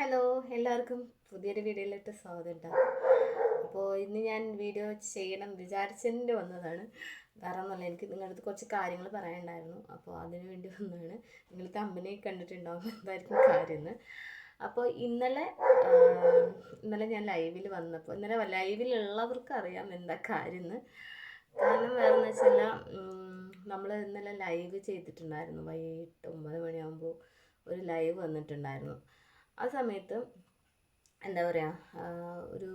Hello എല്ലാവർക്കും പുതിയൊരു വീഡിയോയിലേക്ക് സ്വാഗതം ഉണ്ടാവും അപ്പോൾ ഇന്ന് ഞാൻ വീഡിയോ ചെയ്യണം വിചാരിച്ചതിന്റെ വന്നതാണ്. വേറെ ഒന്നുമല്ല എനിക്ക് നിങ്ങളുടെ അടുത്ത് കുറച്ച് കാര്യങ്ങൾ പറയാനുണ്ടായിരുന്നു. അപ്പോൾ അതിനു വേണ്ടി വന്നതാണ്. നിങ്ങൾ കമ്പനി കണ്ടിട്ടുണ്ടാവും എന്തായിരിക്കും കാര്യമെന്ന്. അപ്പോൾ ഇന്നലെ ഇന്നലെ ഞാൻ ലൈവിൽ വന്നപ്പോൾ ഇന്നലെ ലൈവിലുള്ളവർക്ക് അറിയാം എന്താ കാര്യം എന്ന് കാരണം വേറെ എന്ന് വെച്ചാൽ നമ്മൾ ഇന്നലെ ലൈവ് ചെയ്തിട്ടുണ്ടായിരുന്നു. വൈകിട്ട് ഒമ്പത് മണിയാകുമ്പോൾ ഒരു ലൈവ് വന്നിട്ടുണ്ടായിരുന്നു. ആ സമയത്ത് എന്താ പറയുക ഒരു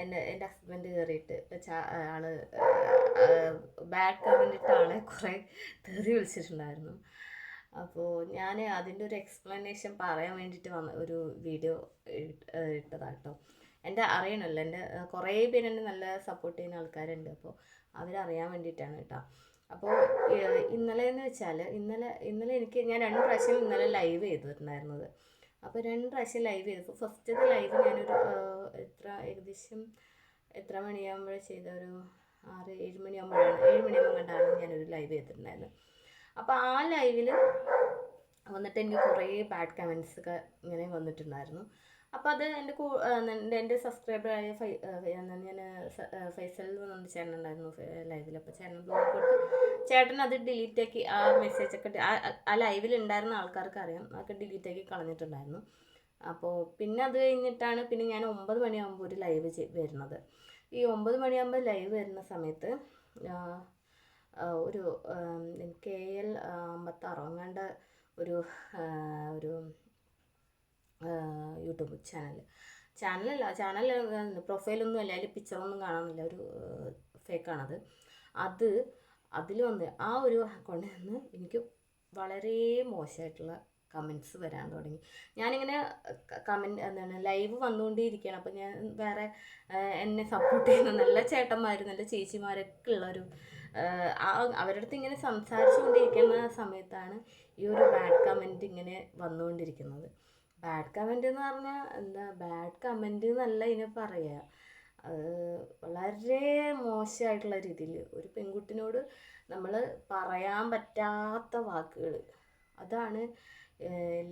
എന്റെ എന്റെ ഹസ്ബൻഡ് കയറിയിട്ട് ആൾ ബാഡ് കമന്റ് ആളെ കുറേ തെറി വിളിച്ചിട്ടുണ്ടായിരുന്നു. അപ്പോൾ ഞാൻ അതിന്റെ ഒരു എക്സ്പ്ലനേഷൻ പറയാൻ വേണ്ടിയിട്ട് വന്ന ഒരു വീഡിയോ ഇട്ടതാണ് കേട്ടോ എന്റെ അറിയണമല്ലോ എന്റെ കുറേ പേര് എന്നെ നല്ല സപ്പോർട്ട് ചെയ്യുന്ന ആൾക്കാരുണ്ട്. അപ്പോൾ അവരറിയാൻ വേണ്ടിയിട്ടാണ് കേട്ടോ. അപ്പോൾ ഇന്നലെ എന്ന് വെച്ചാൽ ഇന്നലെ ഇന്നലെ എനിക്ക് ഞാൻ രണ്ട് പ്രാവശ്യം ഇന്നലെ ലൈവ് ചെയ്തിട്ടുണ്ടായിരുന്നത്. അപ്പോൾ രണ്ട് പ്രാവശ്യം ലൈവ് ചെയ്തപ്പോൾ ഫസ്റ്റത്തെ ലൈവ് ഞാനൊരു എത്ര ഏകദേശം എത്ര മണിയാകുമ്പോഴേ ചെയ്ത ഒരു ആറ് ഏഴ് മണിയാകുമ്പോഴാണ് ഏഴ് മണിയാകുമ്പോൾ ഞാനൊരു ലൈവ് ചെയ്തിട്ടുണ്ടായിരുന്നത്. അപ്പോൾ ആ ലൈവിൽ വന്നിട്ട് എനിക്ക് കുറേ ബാഡ് കമൻസ് ഒക്കെ ഇങ്ങനെ വന്നിട്ടുണ്ടായിരുന്നു. അപ്പോൾ അത് എന്റെ കൂ എന്റെ സബ്സ്ക്രൈബറായ ഫൈ ഞാൻ ഫൈസൽ എന്ന് പറഞ്ഞ ചേട്ടൻ ഉണ്ടായിരുന്നു ലൈവിൽ അപ്പോൾ ചേട്ടൻ ബ്ലോഗ് കൊടുത്ത് ചേട്ടൻ അത് ഡിലീറ്റ് ആക്കി ആ മെസ്സേജ് ഒക്കെ ആ- ലൈവിൽ ഉണ്ടായിരുന്ന ആൾക്കാർക്ക് അറിയാം അതൊക്കെ ഡിലീറ്റ് ആക്കി കളഞ്ഞിട്ടുണ്ടായിരുന്നു. അപ്പോൾ പിന്നെ അത് കഴിഞ്ഞിട്ടാണ് പിന്നെ ഞാൻ ഒമ്പത് മണിയാകുമ്പോൾ ഒരു ലൈവ് വരുന്നത്. ഈ ഒമ്പത് മണിയാകുമ്പോൾ ലൈവ് വരുന്ന സമയത്ത് ഒരു കെ എൽ അമ്പത്താറോ അങ്ങാണ്ട് ഒരു ഒരു യൂട്യൂബ് ചാനൽ ചാനലല്ല ചാനൽ പ്രൊഫൈലൊന്നും അല്ല അതിൽ പിക്ചറൊന്നും കാണാനില്ല ഒരു ഫേക്കാണത് അത് അതിൽ വന്ന് ആ ഒരു അക്കൗണ്ടിൽ നിന്ന് എനിക്ക് വളരെ മോശമായിട്ടുള്ള കമന്റ്സ് വരാൻ തുടങ്ങി. ഞാനിങ്ങനെ കമന്റ് എന്താണ് ലൈവ് വന്നുകൊണ്ടേയിരിക്കുകയാണ്. അപ്പോൾ ഞാൻ വേറെ എന്നെ സപ്പോർട്ട് ചെയ്യുന്ന നല്ല ചേട്ടന്മാരും നല്ല ചേച്ചിമാരൊക്കെ ഉള്ളൊരു അവരുടെ അടുത്ത് ഇങ്ങനെ സംസാരിച്ചുകൊണ്ടിരിക്കുന്ന സമയത്താണ് ഈ ഒരു ബാഡ് കമന്റ് ഇങ്ങനെ വന്നുകൊണ്ടിരിക്കുന്നത്. ബാഡ് കമന്റ് എന്ന് പറഞ്ഞാൽ എന്താ ബാഡ് കമന്റ് എന്നല്ല ഇതിനെ പറയുക അത് വളരെ മോശമായിട്ടുള്ള രീതിയിൽ ഒരു പെൺകുട്ടിനോട് നമ്മൾ പറയാൻ പറ്റാത്ത വാക്കുകൾ അതാണ്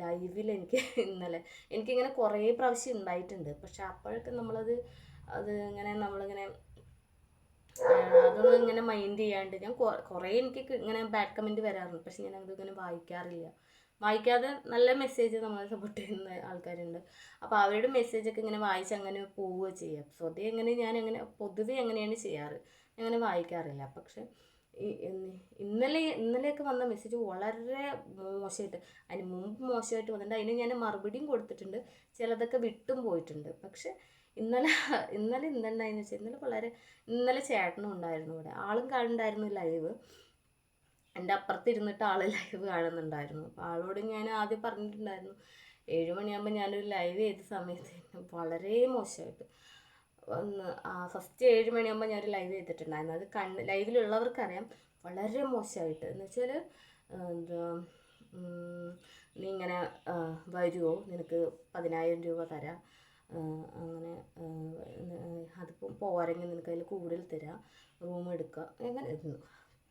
ലൈവിൽ എനിക്ക് ഇന്നലെ എനിക്കിങ്ങനെ കുറേ പ്രാവശ്യം ഉണ്ടായിട്ടുണ്ട് പക്ഷെ അപ്പോഴൊക്കെ നമ്മളത് അത് ഇങ്ങനെ നമ്മളിങ്ങനെ അതൊന്നും ഇങ്ങനെ മൈൻഡ് ചെയ്യാണ്ട് ഞാൻ കുറേ എനിക്ക് ഇങ്ങനെ ബാഡ് കമന്റ് വരാറുണ്ട്. പക്ഷെ ഞാൻ അതിങ്ങനെ വായിക്കാറില്ല. വായിക്കാതെ നല്ല മെസ്സേജ് നമ്മളെ സപ്പോർട്ട് ചെയ്യുന്ന ആൾക്കാരുണ്ട്. അപ്പോൾ അവരുടെ മെസ്സേജൊക്കെ ഇങ്ങനെ വായിച്ച് അങ്ങനെ പോവുക ചെയ്യുക. സ്വതേ എങ്ങനെ ഞാൻ അങ്ങനെ പൊതുവെ എങ്ങനെയാണ് ചെയ്യാറ്? അങ്ങനെ വായിക്കാറില്ല. പക്ഷെ ഇന്നലെ ഇന്നലെയൊക്കെ വന്ന മെസ്സേജ് വളരെ മോശമായിട്ട് അതിന് മുമ്പ് മോശമായിട്ട് വന്നിട്ടുണ്ട്. അതിന് ഞാൻ മറുപടിയും കൊടുത്തിട്ടുണ്ട്. ചിലതൊക്കെ വിട്ടും പോയിട്ടുണ്ട്. പക്ഷെ ഇന്നലെ ഇന്നലെ ഇന്നുണ്ടായെന്ന് വെച്ചാൽ ഇന്നലെ വളരെ ഇന്നലെ ചേട്ടനും ഉണ്ടായിരുന്നു ഇവിടെ. ആളും കണ്ടായിരുന്നു ലൈവ്. എന്റെ അപ്പുറത്ത് ഇരുന്നിട്ട് ആൾ ലൈവ് കാണുന്നുണ്ടായിരുന്നു. അപ്പോൾ ആളോട് ഞാൻ ആദ്യം പറഞ്ഞിട്ടുണ്ടായിരുന്നു ഏഴ് മണിയാകുമ്പോൾ ഞാനൊരു ലൈവ് ചെയ്ത സമയത്ത്? വളരെ മോശമായിട്ട് ഒന്ന് ആ ഫസ്റ്റ് ഏഴ് മണിയാകുമ്പോൾ ഞാനൊരു ലൈവ് ചെയ്തിട്ടുണ്ടായിരുന്നു. അത് കണ്ണ് ലൈവിലുള്ളവർക്കറിയാം വളരെ മോശമായിട്ട് എന്ന് വെച്ചാൽ എന്താ നീ ഇങ്ങനെ വരുമോ നിനക്ക് പതിനായിരം രൂപ തരാം. അങ്ങനെ അതിപ്പോൾ പോരെങ്കിൽ നിനക്ക് അതിൽ കൂടുതൽ തരാം. റൂം എടുക്കുക അങ്ങനെ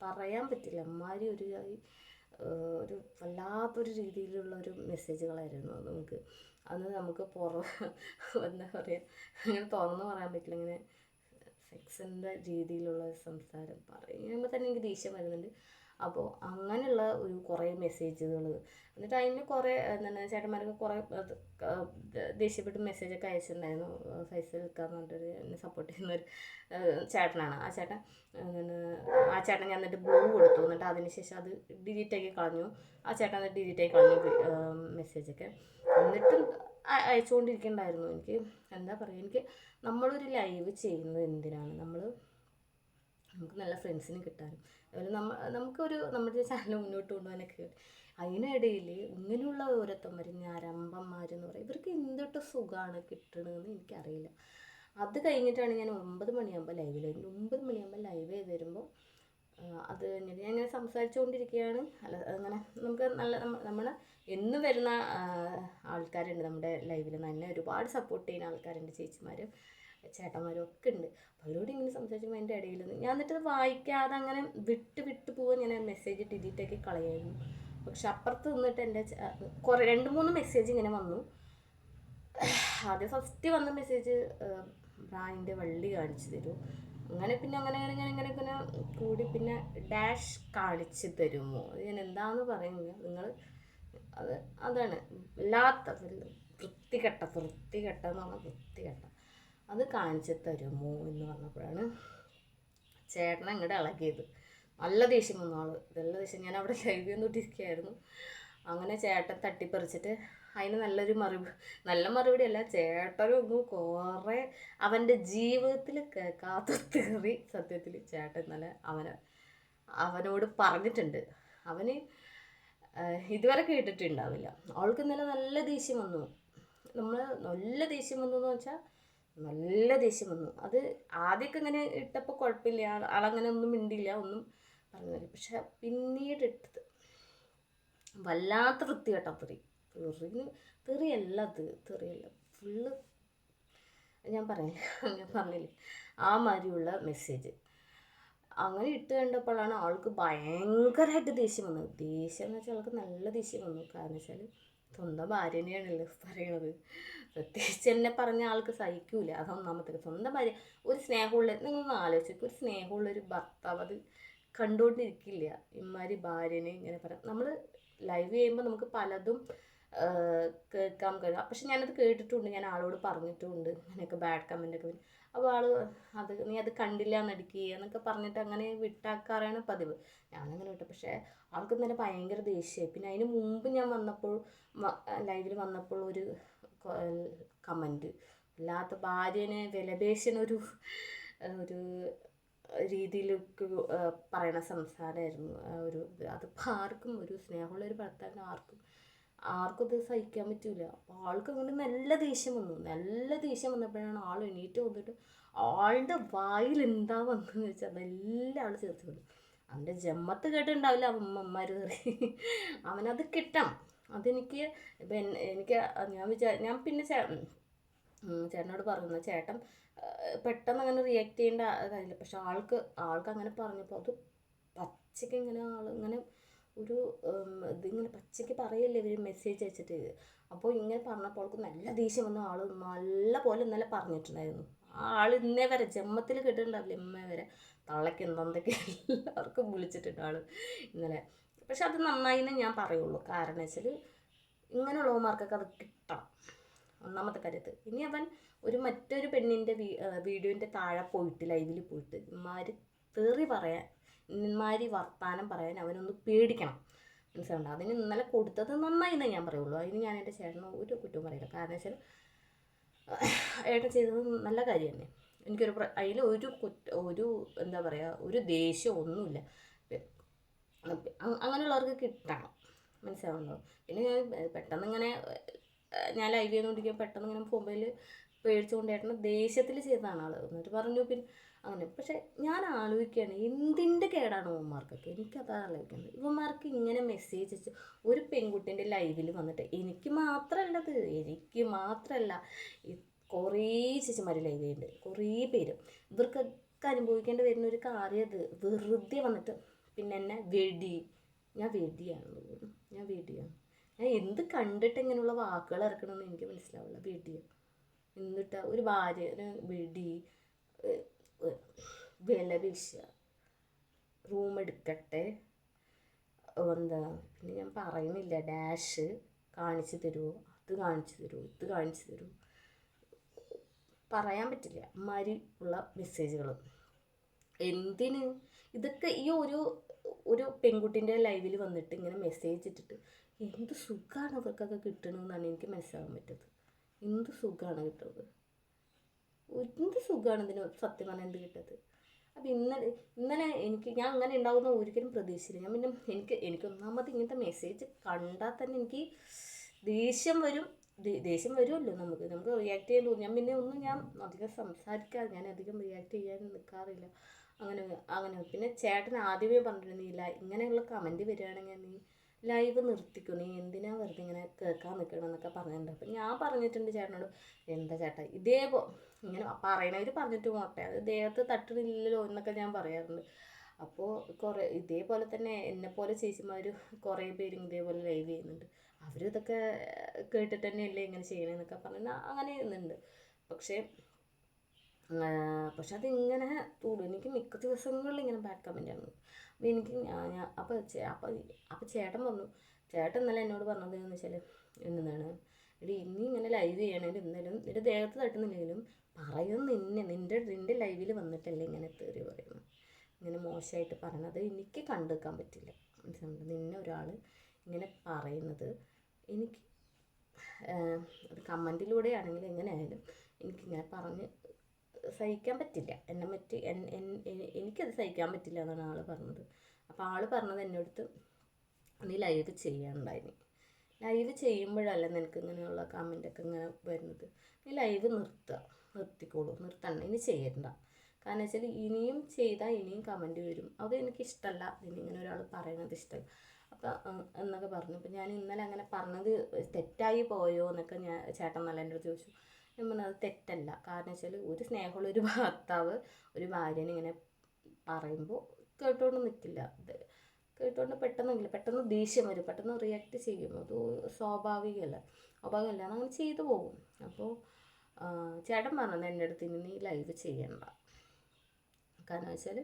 പറയാൻ പറ്റില്ല. അമ്മാതിരി ഒരു ഒരു വല്ലാത്തൊരു രീതിയിലുള്ള ഒരു മെസ്സേജുകളായിരുന്നു നമുക്ക്. അന്ന് നമുക്ക് പുറ എന്താ പറയുക അങ്ങനെ തുറന്ന് പറയാൻ പറ്റില്ല. ഇങ്ങനെ സെക്സിന്റെ രീതിയിലുള്ള സംസാരം. പറയുമ്പോൾ തന്നെ എനിക്ക് ദേഷ്യം വരുന്നുണ്ട്. അപ്പോൾ അങ്ങനെയുള്ള ഒരു കുറേ മെസ്സേജുകൾ എന്നിട്ട് അതിന് കുറേ എന്താണ് ചേട്ടന്മാരൊക്കെ കുറേ ദേഷ്യപ്പെട്ട് മെസ്സേജൊക്കെ അയച്ചിട്ടുണ്ടായിരുന്നു. ഫൈസൽ എന്ന് പറഞ്ഞിട്ടൊരു എന്നെ സപ്പോർട്ട് ചെയ്യുന്ന ഒരു ചേട്ടനാണ്. ആ ചേട്ടൻ എന്താണ് ആ ചേട്ടൻ ഞാൻ എന്നിട്ട് ബ്ലൂ കൊടുത്തു. എന്നിട്ട് അതിന് ശേഷം അത് ഡിലീറ്റ് ആക്കി കളഞ്ഞു. ആ ചേട്ടൻ അത് ഡിലീറ്റ് ആക്കി കളഞ്ഞു മെസ്സേജൊക്കെ എന്നിട്ടും അയച്ചുകൊണ്ടിരിക്കണ്ടായിരുന്നു എനിക്ക് എന്താ പറയുക എനിക്ക് നമ്മളൊരു ലൈവ് ചെയ്യുന്നത് എന്തിനാണ്? നമ്മൾ നമുക്ക് നല്ല ഫ്രണ്ട്സിനെ കിട്ടാനും. അതുപോലെ നമ്മ നമുക്കൊരു നമ്മുടെ ചാനൽ മുന്നോട്ട് കൊണ്ടുപോകാനൊക്കെ അതിനിടയിൽ ഇങ്ങനെയുള്ള ഓരോരുത്തന്മാർ ഞാരമ്പന്മാരെന്ന് പറയും. ഇവർക്ക് എന്തൊട്ട് സുഖമാണ് കിട്ടണമെന്ന് എനിക്കറിയില്ല. അത് കഴിഞ്ഞിട്ടാണ് ഞാൻ ഒമ്പത് മണിയാകുമ്പോൾ ലൈവിൽ വരുന്നത്. ഒമ്പത് മണിയാകുമ്പോൾ ലൈവ് വരുമ്പോൾ അത് കഴിഞ്ഞിട്ട് ഞാൻ ഇങ്ങനെ സംസാരിച്ചുകൊണ്ടിരിക്കുകയാണ് അല്ല അങ്ങനെ നമുക്ക് നല്ല നമ്മൾ എന്നും വരുന്ന ആൾക്കാരുണ്ട് നമ്മുടെ ലൈവിൽ നല്ല ഒരുപാട് സപ്പോർട്ട് ചെയ്യുന്ന ആൾക്കാരുണ്ട് ചേച്ചിമാരും. ചേട്ടന്മാരും ഒക്കെ ഉണ്ട് അവരോട് ഇങ്ങനെ സംസാരിക്കുമ്പോൾ എന്റെ ഇടയിൽ ഞാൻ എന്നിട്ട് വായിക്കാതെ അങ്ങനെ വിട്ട് വിട്ട് പോകാൻ ഞാൻ മെസ്സേജ് ഡിലീറ്റ് ആക്കി കളയായിരുന്നു. പക്ഷെ അപ്പുറത്ത് നിന്നിട്ട് എന്റെ കുറേ രണ്ട് മൂന്ന് മെസ്സേജ് ഇങ്ങനെ വന്നു. ആദ്യം ഫസ്റ്റ് വന്ന മെസ്സേജ് ബ്രാൻഡിന്റെ വള്ളി കാണിച്ചു തരൂ. അങ്ങനെ പിന്നെ അങ്ങനെ അങ്ങനെ അങ്ങനെ അങ്ങനെ ഇങ്ങനെ കൂടി പിന്നെ ഡാഷ് കാണിച്ചു തരുമോ? ഞാൻ എന്താന്ന് പറയുന്നത്? നിങ്ങൾ അത് അതാണ്. വല്ലാത്ത വൃത്തികെട്ട വൃത്തികെട്ട എന്ന് പറഞ്ഞാൽ വൃത്തികെട്ട. അത് കാണിച്ചു തരുമോ എന്ന് പറഞ്ഞപ്പോഴാണ് ചേട്ടൻ അങ്ങോട്ട് ഇളകിയത്. നല്ല ദേഷ്യം വന്നു ആൾ. നല്ല ദേഷ്യം. ഞാൻ അവിടെ ലൈവ് ചെയ്തുകൊണ്ടിരിക്കുകയായിരുന്നു അങ്ങനെ ചേട്ടൻ തട്ടിപ്പറിച്ചിട്ട് അതിന് നല്ലൊരു മറുപടി നല്ല മറുപടി അല്ല ചേട്ടനും ഒന്ന് കുറേ അവന്റെ ജീവിതത്തിൽ കേൾക്കാത്ത തീറി സത്യത്തിൽ ചേട്ടൻ നല്ല അവന് അവനോട് പറഞ്ഞിട്ടുണ്ട്. അവന് ഇതുവരെ കേട്ടിട്ടുണ്ടാവില്ല. അവൾക്ക് ഇന്നലെ നല്ല ദേഷ്യം വന്നു. നമ്മൾ നല്ല ദേഷ്യം വന്നു എന്ന് വെച്ചാൽ നല്ല ദേഷ്യം വന്നു. അത് ആദ്യമൊക്കെ ഇങ്ങനെ ഇട്ടപ്പോൾ കുഴപ്പമില്ല. ആളങ്ങനെ ഒന്നും മിണ്ടില്ല ഒന്നും പറഞ്ഞില്ല. പക്ഷെ പിന്നീട് ഇട്ടത്. വല്ലാത്ത വൃത്തികെട്ട തെറി. തെറിന് തെറിയല്ല അത്. തെറിയല്ല. ഫുള്ള് ഞാൻ പറഞ്ഞില്ല? ഞാൻ പറഞ്ഞില്ലേ? ആ മാതിരിയുള്ള മെസ്സേജ് അങ്ങനെ ഇട്ട് കണ്ടപ്പോഴാണ് ആൾക്ക് ഭയങ്കരമായിട്ട് ദേഷ്യം വന്നത്. ദേഷ്യം എന്ന് വെച്ചാൽ ആൾക്ക് നല്ല ദേഷ്യം വന്നു. കാരണം വെച്ചാൽ സ്വന്തം ഭാര്യനെയാണല്ലോ പറയണത്. പ്രത്യേകിച്ച് എന്നെ പറഞ്ഞ ആൾക്ക് സഹിക്കൂല. അതൊന്നാമത്തെ. സ്വന്തം ഭാര്യ ഒരു സ്നേഹമുള്ള നിങ്ങളൊന്ന് ആലോചിക്കും ഒരു സ്നേഹമുള്ള ഒരു ഭർത്താവ് അത് കണ്ടുകൊണ്ടിരിക്കില്ല. ഇമാതിരി ഭാര്യനെ ഇങ്ങനെ പറയാം നമ്മൾ ലൈവ് ചെയ്യുമ്പോൾ നമുക്ക് പലതും കേൾക്കാൻ കഴിയും. പക്ഷെ ഞാനത് കേട്ടിട്ടുണ്ട്. ഞാൻ ആളോട് പറഞ്ഞിട്ടുമുണ്ട് അങ്ങനെയൊക്കെ ബാഡ് കമന്റ് ഒക്കെ. വരും അപ്പോൾ ആൾ അത് നീ അത് കണ്ടില്ല നടിക്കുക എന്നൊക്കെ പറഞ്ഞിട്ട് അങ്ങനെ വിട്ടാക്കാറാണ് പതിവ്. ഞാനങ്ങനെ വിട്ടു. പക്ഷേ ആൾക്ക് തന്നെ ഭയങ്കര ദേഷ്യമായി പിന്നെ അതിന് മുമ്പ് ഞാൻ വന്നപ്പോൾ ലൈവിൽ വന്നപ്പോൾ ഒരു കമന്റ് അല്ലാത്ത ഭാര്യനെ വിലപേശന ഒരു ഒരു രീതിയിലൊക്കെ പറയണ സംസാരമായിരുന്നു. ഒരു അത് ആർക്കും ഒരു സ്നേഹമുള്ള ഒരു ഭർത്താവിന് ആർക്കും ആർക്കും ഇത് സഹിക്കാൻ പറ്റൂല. ആൾക്ക് അങ്ങനെ നല്ല ദേഷ്യം വന്നു. നല്ല ദേഷ്യം വന്നപ്പോഴാണ് ആൾ എണീറ്റ് വന്നിട്ട് ആളുടെ വായിൽ എന്താ വന്നതെന്ന് വെച്ചാൽ അതെല്ലാം ആൾ ചേർത്ത് വിടും. അവന്റെ ജമ്മത്ത് കേട്ടിട്ടുണ്ടാവില്ല അമ്മമാർ അവനത് കിട്ടണം. അതെനിക്ക് ഇപ്പം എനിക്ക് ഞാൻ വിചാ ഞാൻ പിന്നെ ചേ ചേട്ടനോട് പറഞ്ഞു ചേട്ടൻ പെട്ടെന്ന് അങ്ങനെ റിയാക്ട് ചെയ്യേണ്ട കാര്യമില്ല. പക്ഷെ ആൾക്ക് ആൾക്ക് അങ്ങനെ പറഞ്ഞപ്പോൾ അത് പച്ചയ്ക്ക് ഇങ്ങനെ ആൾ ഇങ്ങനെ ഒരു ഇതിങ്ങനെ പച്ചയ്ക്ക് പറയല്ലേ ഇവർ മെസ്സേജ് അയച്ചിട്ട്. അപ്പോൾ ഇങ്ങനെ പറഞ്ഞപ്പോൾ അവൾക്ക് നല്ല ദേഷ്യം വന്ന. ആൾ നല്ല പോലെ ഇന്നലെ പറഞ്ഞിട്ടുണ്ടായിരുന്നു. ആ ആൾ ഇന്നേ വരെ ജന്മത്തിൽ കിട്ടുന്നുണ്ടാവില്ല ഇമ്മേ വരെ. തള്ളയ്ക്ക് എന്തൊക്കെ എല്ലാവർക്കും വിളിച്ചിട്ടുണ്ട് ആൾ ഇന്നലെ. പക്ഷെ അത് നന്നായി എന്നേ ഞാൻ പറയുള്ളൂ. കാരണം വെച്ചാൽ ഇങ്ങനെയുള്ളവന്മാർക്കൊക്കെ അത് കിട്ടണം. ഒന്നാമത്തെ കാര്യത്ത്. ഇനി അവൻ ഒരു മറ്റൊരു പെണ്ണിന്റെ വീഡിയോന്റെ താഴെ പോയിട്ട് ലൈവിൽ പോയിട്ട് ഇമാര് തെറി പറയാൻ ഇമാരി വർത്താനം പറയാൻ അവനൊന്ന് പേടിക്കണം. മനസ്സിലുണ്ട് അതിന് ഇന്നലെ കൊടുത്തത് നന്നായി എന്നേ ഞാൻ പറയുള്ളൂ. അതിന് ഞാൻ എന്റെ ചേട്ടന് ഒരു കുറ്റവും പറയില്ല. കാരണം വെച്ചാൽ ഏട്ടൻ ചെയ്തത് നല്ല കാര്യം തന്നെ എനിക്കൊരു അതിൽ ഒരു കുറ്റ ഒരു എന്താ പറയുക ഒരു ദേഷ്യം ഒന്നുമില്ല. അങ്ങനെയുള്ളവർക്ക് കിട്ടണം. മനസ്സിലാവുന്നുണ്ടോ? പിന്നെ ഞാൻ പെട്ടെന്ന് ഇങ്ങനെ ഞാൻ ലൈവ് ചെയ്തുകൊണ്ടിരിക്കുക പെട്ടെന്ന് ഇങ്ങനെ മൊബൈൽ പേടിച്ചുകൊണ്ട് ഏട്ടന് ദേഷ്യത്തിൽ ചെയ്തതാണ് ആൾ എന്നിട്ട് പറഞ്ഞു പിന്നെ അങ്ങനെ. പക്ഷെ ഞാൻ ആലോചിക്കുകയാണ് എന്തിന്റെ കേടാണ് ഇവന്മാർക്കൊക്കെ എനിക്കതാണ് ആലോചിക്കുന്നത്. ഇവന്മാർക്ക് ഇങ്ങനെ മെസ്സേജ് അയച്ച് ഒരു പെൺകുട്ടീന്റെ ലൈവിൽ വന്നിട്ട് എനിക്ക് മാത്രമല്ലത് എനിക്ക് മാത്രമല്ല കുറേ ചേച്ചിമാർ ലൈവ് ചെയ്യുന്നുണ്ട് കുറേ പേര്. ഇവർക്കൊക്കെ അനുഭവിക്കേണ്ടി വരുന്ന ഒരു കാര്യം അത്. വെറുതെ വന്നിട്ട് പിന്നെ എന്നെ വെടി. ഞാൻ വെടിയാണ് ഞാൻ വെടിയാണ്. ഞാൻ എന്ത് കണ്ടിട്ട് ഇങ്ങനെയുള്ള വാക്കുകൾ ഇറക്കണമെന്ന് എനിക്ക് മനസ്സിലാവില്ല. വെടിയാണ് എന്നിട്ട് ഒരു ഭാര്യ വെടി. വില വീശുക റൂം എടുക്കട്ടെ. എന്താ? പിന്നെ ഞാൻ പറയുന്നില്ല. ഡാഷ് കാണിച്ചു തരുമോ അത് കാണിച്ചു തരുമോ ഇത് കാണിച്ചു തരുമോ പറയാൻ പറ്റില്ല. അമ്മാതിരി ഉള്ള മെസ്സേജുകൾ എന്തിന്? ഇതൊക്കെ ഈ ഒരു ഒരു പെൺകുട്ടീന്റെ ലൈവിൽ വന്നിട്ട് ഇങ്ങനെ മെസ്സേജ് ഇട്ടിട്ട് എന്ത് സുഖമാണ് അവർക്കൊക്കെ കിട്ടണമെന്നാണ് എനിക്ക് മനസ്സിലാകാൻ പറ്റത്. എന്ത് സുഖമാണ് കിട്ടുന്നത് എന്ത് സുഖമാണ് ഇതിന് സത്യം പറഞ്ഞാൽ എന്ത് കിട്ടത്? അപ്പം ഇന്നലെ ഇന്നലെ എനിക്ക് ഞാൻ അങ്ങനെ ഉണ്ടാവുന്ന ഒരിക്കലും പ്രതീക്ഷിച്ചില്ല. ഞാൻ പിന്നെ എനിക്ക് എനിക്ക് ഒന്നാമത് ഇങ്ങനത്തെ മെസ്സേജ് കണ്ടാൽ തന്നെ എനിക്ക് ദേഷ്യം വരും. ദേഷ്യം വരുമല്ലോ നമുക്ക്. നമുക്ക് റിയാക്ട് ചെയ്യാൻ തോന്നും. ഞാൻ പിന്നെ ഒന്നും ഞാൻ അധികം സംസാരിക്കാതെ ഞാൻ അധികം റിയാക്ട് ചെയ്യാൻ നിൽക്കാറില്ല അങ്ങനെ അങ്ങനെ. പിന്നെ ചേട്ടൻ ആദ്യമേ പറഞ്ഞിരുന്നില്ല ഇങ്ങനെയുള്ള കമന്റ് വരികയാണെങ്കിൽ നീ ലൈവ് നിർത്തിക്കും? നീ എന്തിനാ വെറുതെ ഇങ്ങനെ കേൾക്കാൻ നിൽക്കണമെന്നൊക്കെ പറഞ്ഞിട്ടുണ്ട്. അപ്പം ഞാൻ പറഞ്ഞിട്ടുണ്ട് ചേട്ടനോട് എന്താ ചേട്ടാ ഇതേപോ ഇങ്ങനെ പറയണവർ പറഞ്ഞിട്ട് പോട്ടെ. അത് ദേഹത്ത് തട്ടണില്ലല്ലോ എന്നൊക്കെ ഞാൻ പറയാറുണ്ട്. അപ്പോൾ കുറേ ഇതേപോലെ തന്നെ എന്നെപ്പോലെ ചേച്ചിമാർ കുറേ പേര് ഇതേപോലെ ലൈവ് ചെയ്യുന്നുണ്ട്. അവരിതൊക്കെ കേട്ടിട്ട് തന്നെയല്ലേ ഇങ്ങനെ ചെയ്യണമെന്നൊക്കെ പറഞ്ഞാൽ അങ്ങനെ ചെയ്യുന്നുണ്ട്. പക്ഷേ പക്ഷെ അതിങ്ങനെ തൂടും. എനിക്ക് മിക്ക ദിവസങ്ങളിൽ ഇങ്ങനെ ബാഡ് കമന്റ് ആണ്. അപ്പോൾ എനിക്ക് ഞാൻ അപ്പോൾ അപ്പോൾ അപ്പോൾ ചേട്ടൻ പറഞ്ഞു ചേട്ടൻ ഇന്നലെ എന്നോട് പറഞ്ഞത് എന്ന് വെച്ചാൽ എന്താണ് എടി ഇനി ഇങ്ങനെ ലൈവ് ചെയ്യണമെങ്കിൽ എന്നാലും നിന്റെ ദേഹത്ത് തട്ടുന്നില്ലെങ്കിലും പറയും നിന്നെ. നിന്റെ നിന്റെ ലൈവിൽ വന്നിട്ടല്ലേ ഇങ്ങനെ തെറി പറയുന്നു. ഇങ്ങനെ മോശമായിട്ട് പറയണത് എനിക്ക് കണ്ടെടുക്കാൻ പറ്റില്ല. മനസ്സിലുണ്ട് നിന്നെ ഒരാൾ ഇങ്ങനെ പറയുന്നത് എനിക്ക് അത് കമന്റിലൂടെ കമന്റിലൂടെയാണെങ്കിലും എങ്ങനെയായാലും എനിക്കിങ്ങനെ പറഞ്ഞ് സഹിക്കാൻ പറ്റില്ല. എന്നെ പറ്റി എനിക്കത് സഹിക്കാൻ പറ്റില്ല എന്നാണ് ആൾ പറഞ്ഞത്. അപ്പോൾ ആൾ പറഞ്ഞത് എന്നോടത്ത് നീ ലൈവ് ചെയ്യാനുണ്ടായിനി. ലൈവ് ചെയ്യുമ്പോഴല്ല നിനക്ക് ഇങ്ങനെയുള്ള കമന്റൊക്കെ ഇങ്ങനെ വരുന്നത്. നീ ലൈവ് നിർത്തുക നിർത്തിക്കോളൂ നിർത്തണ്ട ഇനി ചെയ്യണ്ട. കാരണം വെച്ചാൽ ഇനിയും ചെയ്താൽ ഇനിയും കമന്റ് വരും. അത് എനിക്കിഷ്ടമല്ല ഇങ്ങനെ ഒരാൾ പറയുന്നത് ഇഷ്ടമല്ല അപ്പം എന്നൊക്കെ പറഞ്ഞു. അപ്പം ഞാൻ ഇന്നലെ അങ്ങനെ പറഞ്ഞത് തെറ്റായി പോയോ എന്നൊക്കെ ഞാൻ ചേട്ടൻ നല്ല എന്റെ ചോദിച്ചു. ഞാൻ പറഞ്ഞു അത് തെറ്റല്ല. കാരണം വെച്ചാൽ ഒരു സ്നേഹമുള്ള ഒരു ഭർത്താവ് ഒരു ഭാര്യനെ ഇങ്ങനെ പറയുമ്പോൾ കേട്ടോണ്ട് നിൽക്കില്ല ഇത് കേട്ടോണ്ട് പെട്ടെന്നെങ്കിലും പെട്ടെന്ന് ദേഷ്യം വരും. പെട്ടെന്ന് റിയാക്ട് ചെയ്യും. അത് സ്വാഭാവികമല്ല സ്വാഭാവികമല്ല അങ്ങനെ ചെയ്തു പോകും. അപ്പോൾ ചേട്ടൻ പറഞ്ഞത് എന്റെ അടുത്ത് ഇനി നീ ലൈവ് ചെയ്യണ്ട. കാരണം വെച്ചാൽ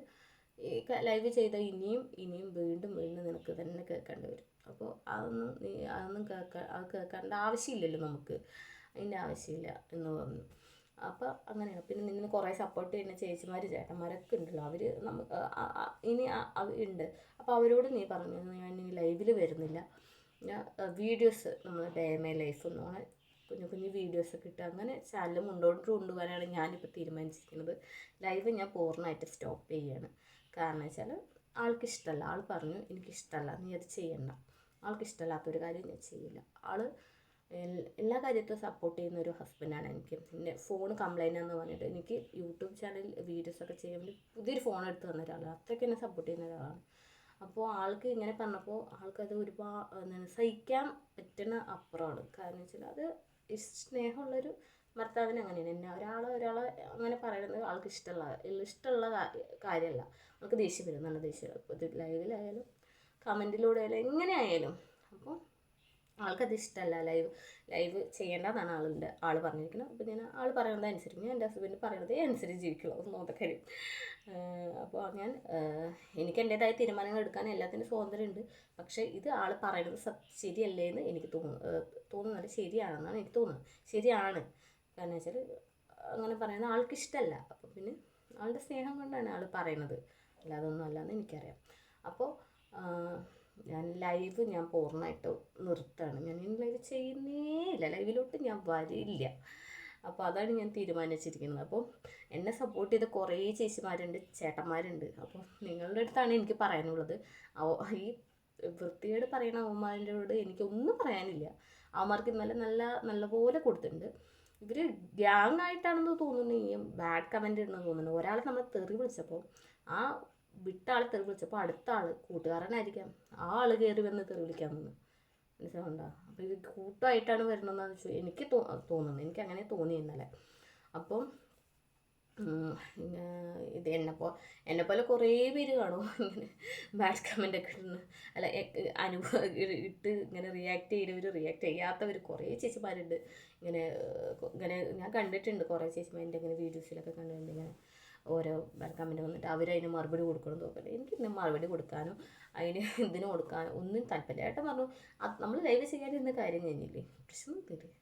ഈ ലൈവ് ചെയ്താൽ ഇനിയും ഇനിയും വീണ്ടും വീണ്ടും നിനക്ക് തന്നെ കേൾക്കേണ്ടി വരും. അപ്പോൾ അതൊന്നും നീ അതൊന്നും കേൾക്ക അത് കേൾക്കേണ്ട ആവശ്യമില്ലല്ലോ നമുക്ക്. അതിന്റെ ആവശ്യമില്ല എന്ന് പറഞ്ഞു. അപ്പോൾ അങ്ങനെയാണ്. പിന്നെ നിന്നെ കുറേ സപ്പോർട്ട് ചെയ്യുന്ന ചേച്ചിമാർ ചേട്ടന്മാരൊക്കെ ഉണ്ടല്ലോ. അവർ നമുക്ക് ഇനി ഉണ്ട്. അപ്പോൾ അവരോട് നീ പറഞ്ഞു ഞാൻ ഇനി ലൈവിൽ വരുന്നില്ല. വീഡിയോസ് നമ്മൾ ഡേ മൈ ലൈഫ് എന്ന് പറഞ്ഞാൽ കുഞ്ഞു കുഞ്ഞു വീഡിയോസ് ഒക്കെ ഇട്ട് അങ്ങനെ ചാനൽ മുന്നോട്ട് കൊണ്ടുപോകാനാണ് ഞാനിപ്പോൾ തീരുമാനിച്ചിരിക്കുന്നത്. ലൈവ് ഞാൻ പൂർണമായിട്ട് സ്റ്റോപ്പ് ചെയ്യാണ്. കാരണം വെച്ചാൽ ആൾക്ക് ഇഷ്ടമല്ല ആൾ പറഞ്ഞു എനിക്കിഷ്ടമല്ല. നീ അത് ചെയ്യണ്ട. ആൾക്ക് ഇഷ്ടമല്ലാത്തൊരു കാര്യം ഞാൻ ചെയ്യില്ല. ആൾ എല്ലാ കാര്യത്തിലും സപ്പോർട്ട് ചെയ്യുന്ന ഒരു ഹസ്ബൻഡാണ് എനിക്ക്. പിന്നെ ഫോൺ കംപ്ലൈന്റ് എന്ന് പറഞ്ഞിട്ട് എനിക്ക് യൂട്യൂബ് ചാനൽ വീഡിയോസ് ഒക്കെ ചെയ്യുമ്പോൾ പുതിയൊരു ഫോൺ എടുത്ത് തന്ന ഒരാളാണ് അത്രയ്ക്ക് എന്നെ സപ്പോർട്ട് ചെയ്യുന്ന ഒരാളാണ്. അപ്പോൾ ആൾക്ക് ഇങ്ങനെ പറഞ്ഞപ്പോൾ ആൾക്കത് ഒരുപാട് സഹിക്കാൻ പറ്റുന്ന അപ്പുറമാണ് കാരണം വെച്ചാൽ അത് സ്നേഹമുള്ളൊരു ഭർത്താവിന് അങ്ങനെയാണ്. എന്നെ ഒരാൾ ഒരാളെ അങ്ങനെ പറയുന്നത് ആൾക്ക് ഇഷ്ടമുള്ള ഇഷ്ടമുള്ള കാര്യമല്ല ആൾക്ക് ദേഷ്യം വരും. നല്ല ദേഷ്യം ലൈവിലായാലും കമന്റിലൂടെ ആയാലും എങ്ങനെ ആയാലും. അപ്പോൾ ആൾക്കത് ഇഷ്ടമല്ല ലൈവ് ലൈവ് ചെയ്യേണ്ടതാണ് ആളുണ്ട്. ആൾ പറഞ്ഞിരിക്കുന്നത് അപ്പോൾ ഞാൻ ആൾ പറയുന്നത് അനുസരിച്ച് ഞാൻ എന്റെ ഹസ്ബൻഡ് പറയുന്നത് അനുസരിച്ച് ജീവിക്കുള്ളൂ. ഒന്നാമത്തെ കാര്യം അപ്പോൾ ഞാൻ എനിക്ക് എന്റേതായ തീരുമാനങ്ങൾ എടുക്കാൻ എല്ലാത്തിനും സ്വാതന്ത്ര്യമുണ്ട്. പക്ഷേ ഇത് ആൾ പറയുന്നത് ശരിയല്ലേ എന്ന് എനിക്ക് തോന്നുന്നു തോന്നുന്നുണ്ട് ശരിയാണെന്നാണ് എനിക്ക് തോന്നുന്നത്. ശരിയാണ്. കാരണം വെച്ചാൽ അങ്ങനെ പറയുന്നത് ആൾക്ക് ഇഷ്ടമല്ല അപ്പോൾ പിന്നെ ആളുടെ സ്നേഹം കൊണ്ടാണ് ആൾ പറയുന്നത്. അല്ലാതൊന്നും അല്ലാന്ന് എനിക്കറിയാം. അപ്പോൾ ഞാൻ ലൈവ് ഞാൻ പൂർണമായിട്ട് നിർത്തുകയാണ് ഞാൻ ഇനി ലൈവ് ചെയ്യുന്നേ ഇല്ല. ലൈവിലോട്ട് ഞാൻ വരില്ല. അപ്പോൾ അതാണ് ഞാൻ തീരുമാനിച്ചിരിക്കുന്നത്. അപ്പോൾ എന്നെ സപ്പോർട്ട് ചെയ്ത കുറേ ചേച്ചിമാരുണ്ട് ചേട്ടന്മാരുണ്ട്. അപ്പോൾ നിങ്ങളുടെ അടുത്താണ് എനിക്ക് പറയാനുള്ളത്. ഈ വൃത്തിയോട് പറയുന്ന അവന്മാരോട് എനിക്കൊന്നും പറയാനില്ല. അവന്മാർക്ക് ഇന്നലെ നല്ല നല്ലപോലെ കൊടുത്തിട്ടുണ്ട്. ഇവർ ഗ്യാങ് ആയിട്ടാണെന്ന് തോന്നുന്നു. ഈ ബാഡ് കമന്റ് ഇടണമെന്ന് തോന്നുന്നു. ഒരാളെ നമ്മൾ തെറി വിളിച്ചപ്പോൾ ആ വിട്ട ആൾ തെറി വിളിച്ചപ്പോൾ അടുത്ത ആൾ കൂട്ടുകാരനായിരിക്കാം. ആ ആൾ കയറി വന്ന് തെറി വിളിക്കാൻ നിന്ന് മനസ്സിലാവണ്ടോ അപ്പോൾ ഇത് കൂട്ടമായിട്ടാണ് വരുന്നതെന്ന് വെച്ചാൽ എനിക്ക് തോ തോന്നുന്നു എനിക്ക് അങ്ങനെ തോന്നി ഇന്നലെ. അപ്പം ഇത് എന്നെപ്പോ എന്നെപ്പോലെ കുറേ പേര് കാണും. ഇങ്ങനെ ബാഡ് കമന്റ് ഒക്കെ ഇടുന്ന. അല്ല അനുഭവം ഇട്ട് ഇങ്ങനെ റിയാക്ട് ചെയ്യുന്നവർ റിയാക്ട് ചെയ്യാത്തവർ കുറേ ചേച്ചിമാരുണ്ട്. ഇങ്ങനെ ഇങ്ങനെ ഞാൻ കണ്ടിട്ടുണ്ട് കുറേ ചേച്ചിമാരുടെ ഇങ്ങനെ വീഡിയോസിലൊക്കെ കണ്ടിട്ടുണ്ട് ഇങ്ങനെ ഓരോ കമന്റ് വന്നിട്ട് അവരതിന് മറുപടി കൊടുക്കണം തോന്നില്ല എനിക്ക് ഇന്ന് മറുപടി കൊടുക്കാനും അതിന് ഇതിന് കൊടുക്കാനും ഒന്നും താല്പര്യമില്ല. ഏട്ടൻ പറഞ്ഞു നമ്മൾ ലൈവ് ചെയ്യാതിരുന്ന കാര്യം കഴിഞ്ഞില്ലേ? പ്രശ്നം പ്രശ്നമൊന്നുമില്ല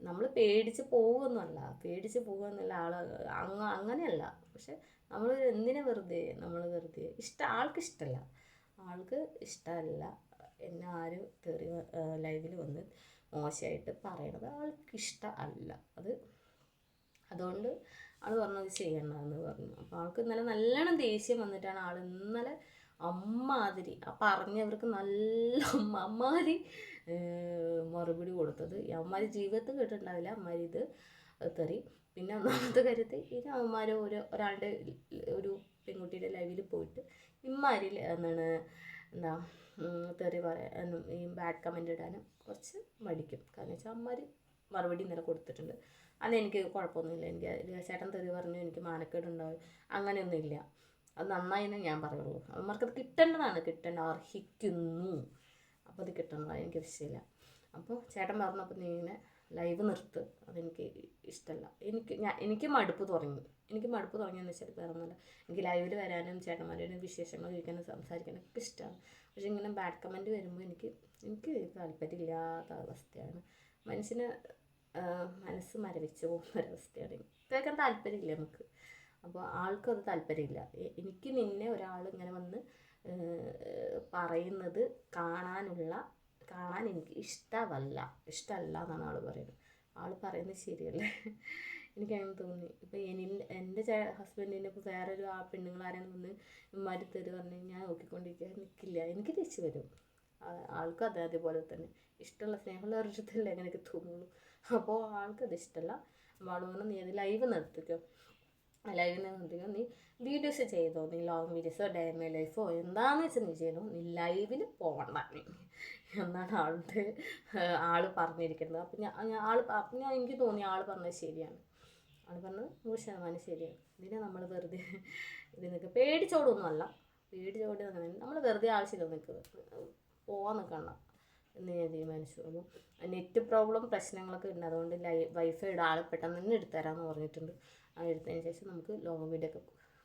നമ്മൾ പേടിച്ച് പോകുമെന്നല്ല പേടിച്ച് പോകുമെന്നല്ല ആൾ അങ്ങ അങ്ങനെയല്ല. പക്ഷെ നമ്മൾ എന്തിനെ വെറുതെ നമ്മൾ വെറുതെ? ഇഷ്ടം ആൾക്ക് ഇഷ്ടമല്ല. ആൾക്ക് ഇഷ്ടമല്ല. എന്നെ ആരും തെറി ലൈവിൽ വന്ന് മോശമായിട്ട് പറയണത് ആൾക്ക് ഇഷ്ടമല്ല. അത് അതുകൊണ്ട് ആൾ പറഞ്ഞത് ചെയ്യണ്ടെന്ന് പറഞ്ഞു. അപ്പോൾ ആൾക്ക് ഇന്നലെ നല്ലോണം ദേഷ്യം വന്നിട്ടാണ് ആൾ ഇന്നലെ അമ്മാതിരി ആ പറഞ്ഞവർക്ക് നല്ല അമ്മ അമ്മാതിരി മറുപടി കൊടുത്തത്. ഈ അമ്മാരി ജീവിതത്തിൽ കേട്ടിട്ടുണ്ടാവില്ല അമ്മാരി ഇത് തെറി. പിന്നെ ഒന്നാമത്തെ കാര്യത്തിൽ ഇത് അമ്മമാര് ഒരു ഒരാളുടെ ഒരു പെൺകുട്ടിയുടെ ലൈവിൽ പോയിട്ട് ഇമ്മാരിൽ എന്താണ് എന്താ തെറി പറയാനും ഈ ബാഡ് കമന്റ് ഇടാനും കുറച്ച് മടിക്കും. കാരണം വെച്ചാൽ അമ്മമാർ മറുപടി ഇന്നലെ കൊടുത്തിട്ടുണ്ട്. അന്ന് എനിക്ക് കുഴപ്പമൊന്നുമില്ല. എനിക്ക് ചേട്ടൻ തെറി പറഞ്ഞു എനിക്ക് മാനക്കേട് ഉണ്ടാവും അങ്ങനെയൊന്നുമില്ല. അത് നന്നായി എന്ന് ഞാൻ പറയുള്ളൂ. അവന്മാർക്ക് അത് കിട്ടേണ്ടതാണ്. കിട്ടേണ്ട. അർഹിക്കുന്നു. അപ്പോൾ അത് കിട്ടേണ്ടതാണ്. എനിക്ക് വിഷയമില്ല. അപ്പോൾ ചേട്ടൻ പറഞ്ഞപ്പോൾ നീ ഇങ്ങനെ ലൈവ് നിർത്ത്. അതെനിക്ക് ഇഷ്ടമല്ല എനിക്ക് ഞാൻ എനിക്ക് മടുപ്പ് തുടങ്ങി. എനിക്ക് മടുപ്പ് തുടങ്ങിയെന്ന് വെച്ചാൽ വേറെ ഒന്നുമില്ല. എനിക്ക് ലൈവിൽ വരാനും ചേട്ടന്മാരുടെ വിശേഷങ്ങൾ ചോദിക്കാനും സംസാരിക്കാനും ഒക്കെ ഇഷ്ടമാണ്. പക്ഷേ ഇങ്ങനെ ബാഡ് കമന്റ് വരുമ്പോൾ എനിക്ക് എനിക്ക് താല്പര്യമില്ലാത്ത അവസ്ഥയാണ്. മനുഷ്യന് മനസ്സ് മരവിച്ച് പോകുന്ന ഒരവസ്ഥയാണ് കേൾക്കാൻ താല്പര്യമില്ല നമുക്ക്? അപ്പോൾ ആൾക്കും അത് താല്പര്യമില്ല എനിക്ക് നിന്നെ ഒരാൾ ഇങ്ങനെ വന്ന് പറയുന്നത് കാണാനുള്ള കാണാൻ എനിക്ക് ഇഷ്ടമല്ല ഇഷ്ടമല്ല എന്നാണ് ആൾ പറയുന്നത്. ആൾ പറയുന്നത് ശരിയല്ലേ? എനിക്കങ്ങനെ തോന്നി. ഇപ്പം എനി എന്റെ ഹസ്ബൻഡിന്റെ ഇപ്പോൾ വേറൊരു ആ പെണ്ണുങ്ങളാരെയും വന്ന് ഇമ്മാരി തരു പറഞ്ഞു ഞാൻ നോക്കിക്കൊണ്ടിരിക്കുക നിൽക്കില്ല എനിക്ക് തിരിച്ചു വരും. ആൾക്കും അതെ അതേപോലെ തന്നെ. ഇഷ്ടമുള്ള സ്നേഹമുള്ള ഒരിടത്തല്ലേ അങ്ങനെയൊക്കെ തോന്നുള്ളൂ. അപ്പോൾ ആൾക്കത് ഇഷ്ടമല്ല അപ്പോൾ ആൾ പറഞ്ഞു നീ അത് ലൈവ് നിർത്തിക്കോ. ലൈവ് നിർത്തിക്കോ. നീ വീഡിയോസ് ചെയ്തോ? നീ ലോങ് വീഡിയോസോ ഡയമേ ലൈഫോ എന്താണെന്ന് വെച്ചാൽ നീ ചെയ്തോ നീ ലൈവിൽ പോകണ്ട എന്നാണ് ആളുടെ ആൾ പറഞ്ഞിരിക്കുന്നത്. അപ്പം ഞാൻ ആൾ അപ്പം ഞാൻ എനിക്ക് തോന്നി ആൾ പറഞ്ഞത് ശരിയാണ്. ആൾ പറഞ്ഞത് നൂറ് ശതമാനം ശരിയാണ്. ഇതിനെ നമ്മൾ വെറുതെ ഇതിനൊക്കെ പേടിച്ചോടൊന്നുമല്ല പേടിച്ചോടി നമ്മൾ വെറുതെ ആവശ്യമില്ല നിൽക്കുക പോവാൻ നിൽക്കണ്ട എന്ന് ഞാൻ തീരുമാനിച്ചു അപ്പോൾ നെറ്റ് പ്രോബ്ലം പ്രശ്നങ്ങളൊക്കെ ഉണ്ട്. അതുകൊണ്ട് ലൈ വൈഫൈ ആൾ പെട്ടെന്ന് തന്നെ എടുത്തുതരാമെന്ന് പറഞ്ഞിട്ടുണ്ട്. ആ എടുത്തതിന് ശേഷം നമുക്ക് ലോങ് വീഡിയോ ഒക്കെ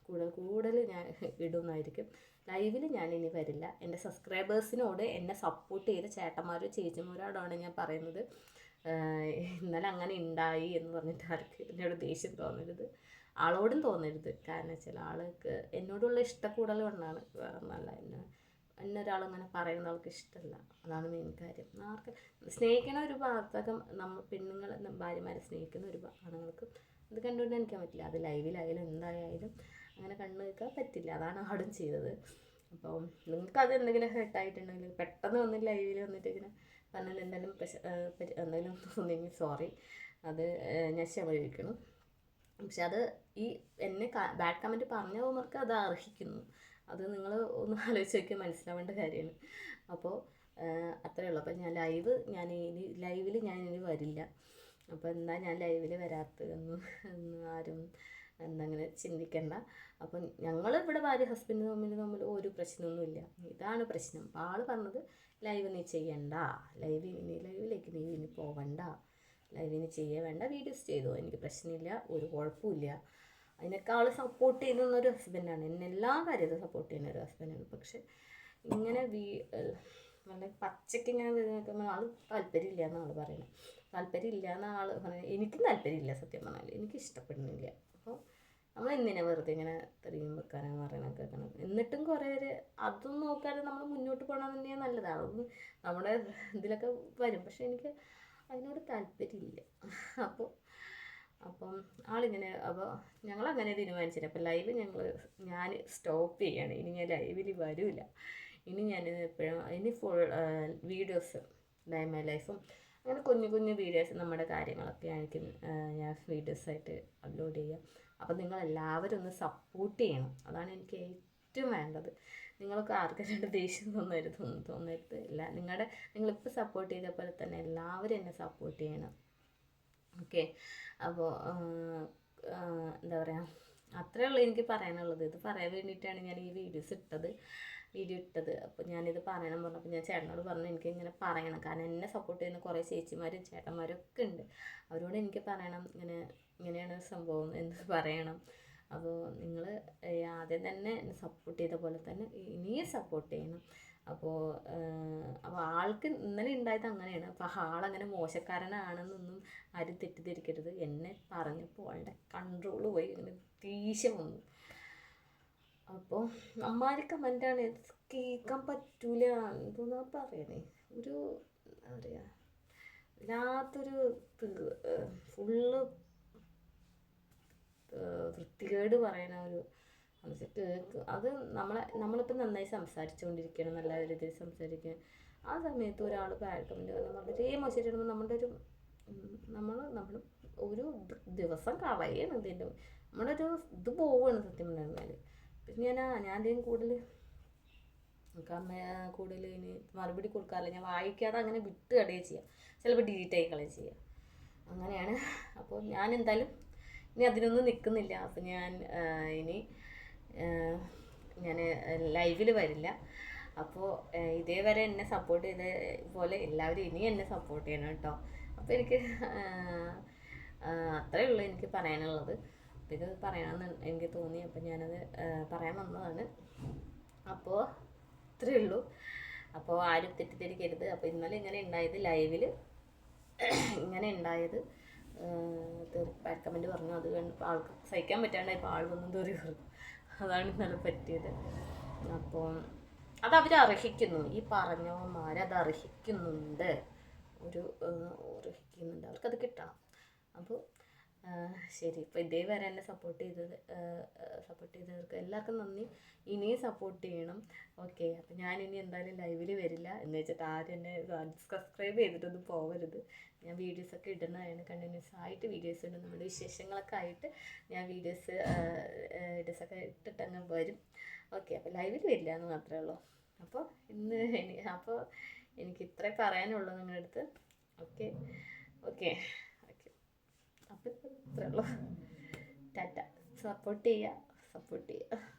കൂടുതൽ കൂടുതൽ ഞാൻ ഇടുന്നതായിരിക്കും ലൈവിൽ ഞാൻ ഇനി വരില്ല. എന്റെ സബ്സ്ക്രൈബേഴ്സിനോട് എന്നെ സപ്പോർട്ട് ചെയ്ത ചേട്ടന്മാരും ചേച്ചിമാരോടാണ് ഞാൻ പറയുന്നത്. ഇന്നലെ അങ്ങനെ ഉണ്ടായി എന്ന് പറഞ്ഞിട്ട് ആർക്ക് എന്നോട് ദേഷ്യം തോന്നരുത്. ആളോടും തോന്നരുത്. കാരണം വെച്ചാൽ ആൾക്ക് എന്നോടുള്ള ഇഷ്ടക്കൂടൽ കൊണ്ടാണ് വേറെ നല്ല എന്നെ എന്നെ ഒരാളങ്ങനെ പറയുന്ന ആൾക്ക് ഇഷ്ടമല്ല അതാണ് മെയിൻ കാര്യം. ആർക്ക് സ്നേഹിക്കണ ഒരു വാർത്തകം നമ്മൾ പെണ്ണുങ്ങൾ ഭാര്യമാരെ സ്നേഹിക്കുന്ന ഒരു ആണുങ്ങൾക്ക് അത് കണ്ടുകൊണ്ട് നിൽക്കാൻ പറ്റില്ല. അത് ലൈവിലായാലും എന്തായാലും അങ്ങനെ കണ്ടു നിൽക്കാൻ പറ്റില്ല. അതാണ് ആടും ചെയ്തത്. അപ്പോൾ നിങ്ങൾക്ക് അത് എന്തെങ്കിലും ഹെർട്ടായിട്ടുണ്ടെങ്കിൽ പെട്ടെന്ന് വന്ന് ലൈവിൽ വന്നിട്ട് ഇങ്ങനെ പറഞ്ഞാൽ എന്തെങ്കിലും എന്തെങ്കിലും തോന്നിയെങ്കിൽ സോറി അത് ഞാൻ ക്ഷമ പക്ഷെ അത് ഈ എന്നെ ബാഡ് കമന്റ് പറഞ്ഞവർക്ക് അത് അർഹിക്കുന്നു. അത് നിങ്ങൾ ഒന്ന് ആലോചിച്ച് നോക്കിയാൽ മനസ്സിലാവേണ്ട കാര്യമാണ്. അപ്പോൾ അത്രയേ ഉള്ളൂ. അപ്പം ഞാൻ ലൈവ് ഞാൻ ഇനി ലൈവിൽ ഞാൻ ഇനി വരില്ല. അപ്പോൾ എന്താ ഞാൻ ലൈവിൽ വരാത്തതെന്ന് ആരും എന്നങ്ങനെ ചിന്തിക്കണ്ട. അപ്പം ഞങ്ങൾ ഇവിടെ ഭാര്യ ഹസ്ബൻഡ് തമ്മിൽ തമ്മിൽ ഒരു പ്രശ്നമൊന്നുമില്ല. ഇതാണ് പ്രശ്നം. അപ്പോൾ ആൾ പറഞ്ഞത് ലൈവ് നീ ചെയ്യണ്ട. ലൈവ് ഇനി ലൈവിലേക്ക് നീ ഇനി പോവണ്ട. ലൈവിന് ചെയ്യേ വേണ്ട വീഡിയോസ് ചെയ്തോ. എനിക്ക് പ്രശ്നമില്ല. ഒരു കുഴപ്പമില്ല. അതിനൊക്കെ ആൾ സപ്പോർട്ട് ചെയ്യുന്ന ഒരു ഹസ്ബൻഡാണ് എന്നെ എല്ലാ കാര്യത്തിലും സപ്പോർട്ട് ചെയ്യുന്ന ഒരു ഹസ്ബൻഡാണ് പക്ഷെ ഇങ്ങനെ വീ നല്ല പച്ചയ്ക്ക് ഇങ്ങനെ നിൽക്കുമ്പോൾ ആൾ താല്പര്യമില്ല എന്നാണ് ആൾ പറയുന്നത്. താല്പര്യമില്ല എന്ന ആൾ പറയുന്നത്. എനിക്കും താല്പര്യമില്ല സത്യം പറഞ്ഞാൽ എനിക്ക് ഇഷ്ടപ്പെടുന്നില്ല. അപ്പോൾ നമ്മൾ എന്തിനാ വെറുതെ ഇങ്ങനെ തെറിയും വെക്കാനാണ് പറയണത് കേൾക്കണം എന്നിട്ടും കുറേ പേര് അതും നോക്കാതെ നമ്മൾ മുന്നോട്ട് പോകണം തന്നെയാണ് നല്ലതാണ് അതൊന്നും നമ്മുടെ ഇതിലൊക്കെ വരും. പക്ഷെ എനിക്ക് അതിനോട് താല്പര്യമില്ല. അപ്പോൾ അപ്പം ആളിങ്ങനെ അപ്പോൾ ഞങ്ങൾ അങ്ങനെ തീരുമാനിച്ചില്ല. അപ്പം ലൈവ് ഞങ്ങൾ ഞാൻ സ്റ്റോപ്പ് ചെയ്യാണ്. ഇനി ഞാൻ ലൈവിൽ വരില്ല ഇനി ഞാൻ എപ്പോഴും ഇനി ഫുൾ വീഡിയോസ് ഡൈമ ലൈഫും അങ്ങനെ കുഞ്ഞു കുഞ്ഞു വീഡിയോസ് നമ്മുടെ കാര്യങ്ങളൊക്കെ ആയിരിക്കും ഞാൻ വീഡിയോസായിട്ട് അപ്ലോഡ് ചെയ്യാം അപ്പം നിങ്ങൾ എല്ലാവരും ഒന്ന് സപ്പോർട്ട് ചെയ്യണം. അതാണ് എനിക്ക് ഏറ്റവും വേണ്ടത്. നിങ്ങൾക്ക് ആർക്കും ദേഷ്യം തോന്നരുത് തോന്നരുത്. ഇല്ല നിങ്ങളുടെ നിങ്ങളിപ്പോൾ സപ്പോർട്ട് ചെയ്ത പോലെ തന്നെ എല്ലാവരും എന്നെ സപ്പോർട്ട് ചെയ്യണം. ഓക്കെ. അപ്പോൾ എന്താ പറയുക അത്രേ ഉള്ളൂ എനിക്ക് പറയാനുള്ളത്. ഇത് പറയാൻ വേണ്ടിയിട്ടാണ് ഞാൻ ഈ വീഡിയോസ് ഇട്ടത്. വീഡിയോ ഇട്ടത്. അപ്പോൾ ഞാനിത് പറയണം പറഞ്ഞപ്പോൾ ഞാൻ ചേട്ടനോട് പറഞ്ഞു എനിക്ക് ഇങ്ങനെ പറയണം. കാരണം എന്നെ സപ്പോർട്ട് ചെയ്യുന്ന കുറേ ചേച്ചിമാരും ചേട്ടന്മാരും ഒക്കെ ഉണ്ട്. അവരോട് എനിക്ക് പറയണം. ഇങ്ങനെ ഇങ്ങനെയാണ് സംഭവം എന്ന് പറയണം. അപ്പോൾ നിങ്ങൾ ആദ്യം തന്നെ സപ്പോർട്ട് ചെയ്ത പോലെ തന്നെ ഇനിയും സപ്പോർട്ട് ചെയ്യണം. അപ്പോൾ അപ്പോൾ ആൾക്ക് ഇന്നലെ ഉണ്ടായത് അങ്ങനെയാണ്. അപ്പോൾ ആളങ്ങനെ മോശക്കാരനാണെന്നൊന്നും ആരും തെറ്റിദ്ധരിക്കരുത്. എന്നെ പറഞ്ഞപ്പോൾ ആളുടെ കൺട്രോൾ പോയി. അങ്ങനെ ദേഷ്യം വന്നു. അപ്പോൾ അമ്മാരി കമന്റാണ് കേൾക്കാൻ പറ്റൂല. എന്തോന്നാ പറയണേ? ഒരു എന്താ പറയുക വല്ലാത്തൊരു ഫുള്ള് വൃത്തികേട് പറയുന്ന ഒരു കേൾക്ക് അത് നമ്മളെ നമ്മളിപ്പോൾ നന്നായി സംസാരിച്ചുകൊണ്ടിരിക്കണം നല്ല രീതിയിൽ സംസാരിക്കുക ആ സമയത്ത് ഒരാൾ ബാഡ് കമന്റ് പറഞ്ഞാൽ വളരെ മോശമായിട്ട് നമ്മുടെ ഒരു നമ്മൾ നമ്മൾ ഒരു ദിവസം കളയാണ് ഇതിന്റെ നമ്മുടെ ഒരു ഇത് പോവുകയാണ് സത്യം പറഞ്ഞാൽ പിന്നെ ഞാൻ ഞാൻ എന്തെങ്കിലും കൂടുതൽ നമുക്ക് അമ്മ കൂടുതൽ ഇനി മറുപടി കൊടുക്കാറില്ല. ഞാൻ വായിക്കാതെ അങ്ങനെ വിട്ട് കളയുക ചെയ്യാം. ചിലപ്പോൾ ഡിലീറ്റ് ആയി കളയുക ചെയ്യാം. അങ്ങനെയാണ്. അപ്പോൾ ഞാൻ എന്തായാലും ഇനി അതിനൊന്നും നിൽക്കുന്നില്ല അപ്പം ഞാൻ ഇനി ഞാൻ ലൈവിൽ വരില്ല. അപ്പോൾ ഇതേവരെ എന്നെ സപ്പോർട്ട് ചെയ്ത പോലെ എല്ലാവരും ഇനി എന്നെ സപ്പോർട്ട് ചെയ്യണം കേട്ടോ. അപ്പോൾ എനിക്ക് അത്രയേ ഉള്ളൂ എനിക്ക് പറയാനുള്ളത്. അപ്പോൾ ഇത് പറയണമെന്ന് എനിക്ക് തോന്നി അപ്പോൾ ഞാനത് പറയാൻ വന്നതാണ്. അപ്പോൾ ഇത്രേ ഉള്ളൂ. അപ്പോൾ ആരും തെറ്റിദ്ധരിക്കരുത്. അപ്പോൾ ഇന്നലെ ഇങ്ങനെ ഉണ്ടായത് ലൈവിൽ ഇങ്ങനെ ഉണ്ടായത് തെറി കമന്റ് പറഞ്ഞു അത് ആൾക്ക് സഹിക്കാൻ പറ്റാണ്ടായപ്പോൾ ആൾ വന്ന് തെറി പറഞ്ഞു. അതാണ് ഇന്നലെ പറ്റിയത്. അപ്പോൾ അവർ അർഹിക്കുന്നു. ഈ പറഞ്ഞവന്മാർ അത് അർഹിക്കുന്നുണ്ട്. ഒരു അർഹിക്കുന്നുണ്ട്. അവർക്കത് കിട്ടണം. അപ്പോൾ ശരി. ഇപ്പോൾ ഇതേ വരെ എന്നെ സപ്പോർട്ട് ചെയ്തത് സപ്പോർട്ട് ചെയ്തവർക്ക് എല്ലാവർക്കും നന്ദി. ഇനിയും സപ്പോർട്ട് ചെയ്യണം. ഓക്കെ അപ്പം ഞാൻ ഇനി എന്തായാലും ലൈവിൽ വരില്ല. എന്ന് വെച്ചിട്ട് ആരും എന്നെ സബ്സ്ക്രൈബ് ചെയ്തിട്ടൊന്നും പോകരുത് ഞാൻ വീഡിയോസൊക്കെ ഇടുന്നതാണ് കണ്ടിന്യൂസ് ആയിട്ട് വീഡിയോസ് ഇടും. നമ്മുടെ വിശേഷങ്ങളൊക്കെ ആയിട്ട് ഞാൻ വീഡിയോസ് വീഡിയോസൊക്കെ ഇട്ടിട്ട് അങ്ങ് വരും. ഓക്കെ അപ്പോൾ ലൈവിൽ വരില്ല എന്ന് മാത്രമേ ഉള്ളൂ. അപ്പോൾ ഇന്ന് ഇനി അപ്പോൾ എനിക്ക് ഇത്രേ പറയാനുള്ളൂ നിങ്ങളുടെ അടുത്ത് ഓക്കെ ഓക്കെ ഉള്ളൂ. ടാറ്റ. സപ്പോർട്ട് ചെയ്യുക സപ്പോർട്ട് ചെയ്യുക